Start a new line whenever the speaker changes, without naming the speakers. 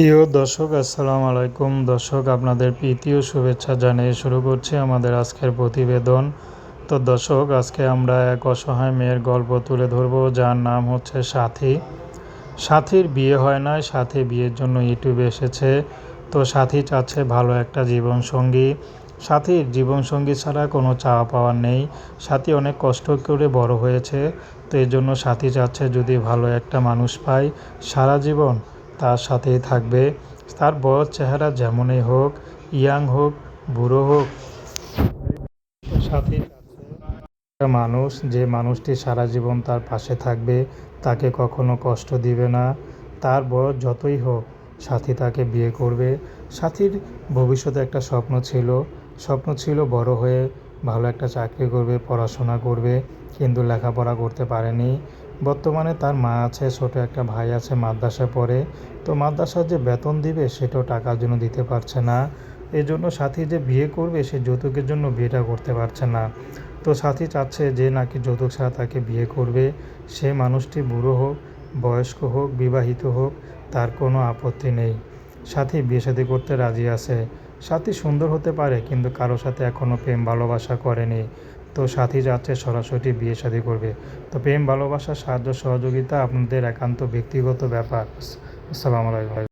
প্রিয় দর্শক, আসসালামু আলাইকুম। দর্শক, আপনাদের প্রীতি ও শুভেচ্ছা জানিয়ে শুরু করছি আমাদের আজকের প্রতিবেদন। তো দর্শক, আজকে আমরা এক অসহায় মেয়ের গল্প তুলে ধরব, যার নাম হচ্ছে সাথী। সাথীর বিয়ে হয় না সাথী বিয়ের জন্য ইউটিউবে এসেছে। তো সাথী চাচ্ছে ভালো একটা জীবনসঙ্গী। সাথীর জীবনসঙ্গী ছাড়া কোনো চাওয়া পাওয়ার নেই। সাথী অনেক কষ্ট করে বড় হয়েছে। তো এই জন্য সাথী চাচ্ছে যদি ভালো একটা মানুষ পায় সারা জীবন। তার সাথেই থাকবে। তার বয়স চেহারা যেমনই হোক, ইয়াং হোক, বুড়ো হোক। সাথে মানুষ, যে মানুষটি সারা জীবন তার পাশে থাকবে, তাকে কখনো কষ্ট দিবে না। তার বয়স যতই হোক, সাথী তাকে বিয়ে করবে। সাথীর ভবিষ্যতে একটা স্বপ্ন ছিল। স্বপ্ন ছিল বড় হয়ে ভালো একটা চাকরি করবে, পড়াশোনা করবে, কিন্তু লেখাপড়া করতে পারেনি। বর্তমানে তার মা আছে, ছোট একটা ভাই আছে মাদ্রাসা পড়ে। তো মাদ্রাসার যে বেতন দিবে সেটাও টাকার জন্য দিতে পারছে না। এই জন্য সাথী যে বিয়ে করবে সে যৌতুকের জন্য বিয়েটা করতে পারছে না। তো সাথী চাচ্ছে যে নাকি যৌতুক ছাড়া তাকে বিয়ে করবে। সে মানুষটি বুড়ো হোক, বয়স্ক হোক, বিবাহিত হোক, তার কোনো আপত্তি নেই। সাথী বিয়ে সাথে করতে রাজি আছে। সাথী সুন্দর হতে পারে, কিন্তু কারও সাথে এখনও প্রেম ভালোবাসা করেনি। তো সাথী যাচ্ছে, সরাসরি বিয়ে শাদী করবে। তো প্রেম, ভালোবাসা, সাহায্য, সহযোগিতা আপনাদের একান্ত ব্যক্তিগত ব্যাপার। আসসালামু আলাইকুম।